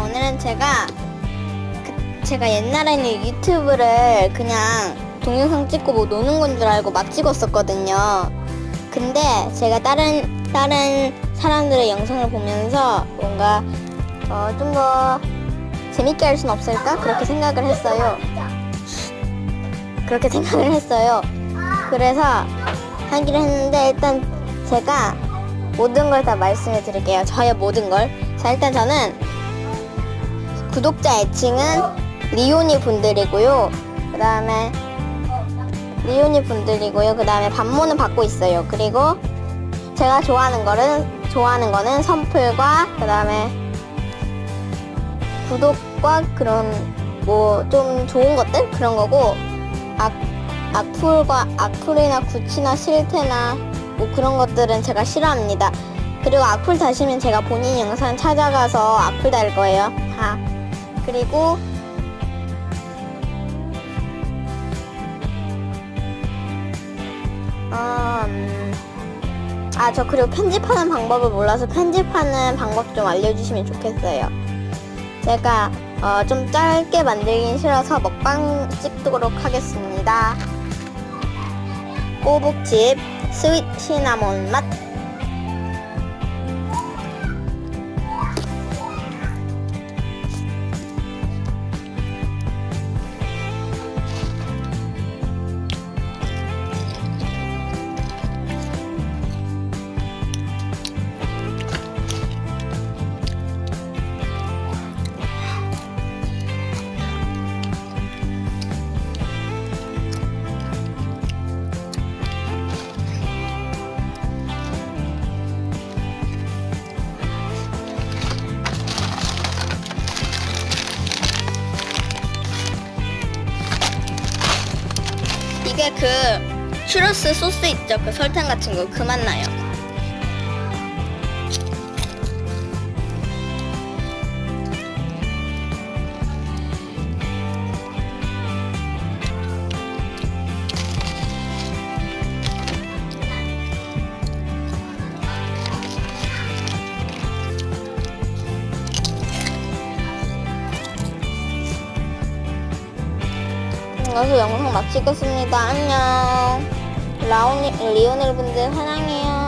자 오늘은 제가 그, 제가 옛날에는 유튜브를 그냥 동영상 찍고 뭐 노는 건 줄 알고 막 찍었었거든요. 근데 제가 다른 다른 사람들의 영상을 보면서 뭔가 어, 좀 더 재밌게 할 순 없을까 그렇게 생각을 했어요. 그렇게 생각을 했어요. 그래서 하기로 했는데 일단 제가 모든 걸 다 말씀해 드릴게요. 저의 모든 걸. 자, 일단 저는 구독자 애칭은 리오니 분들이고요. 그 다음에 리오니 분들이고요. 그 다음에 반모는 받고 있어요. 그리고 제가 좋아하는 거는 좋아하는 거는 선풀과 그 다음에 구독과 그런 뭐 좀 좋은 것들 그런 거고 악 악플과 악플이나 구치나 실태나 뭐 그런 것들은 제가 싫어합니다. 그리고 악플 다시면 제가 본인 영상 찾아가서 악플 달 거예요. 다. 그리고 어, 음, 아, 저 그리고 편집하는 방법을 몰라서 편집하는 방법 좀 알려주시면 좋겠어요. 제가 어, 좀 짧게 만들긴 싫어서 먹방 찍도록 하겠습니다. 꼬북칩 스윗 시나몬 맛. 이게 그 추러스 소스 있죠? 그 설탕 같은 거 그 맛 나요. 여기서 영상 마치겠습니다. 안녕. 라오니, 리오넬 분들 사랑해요.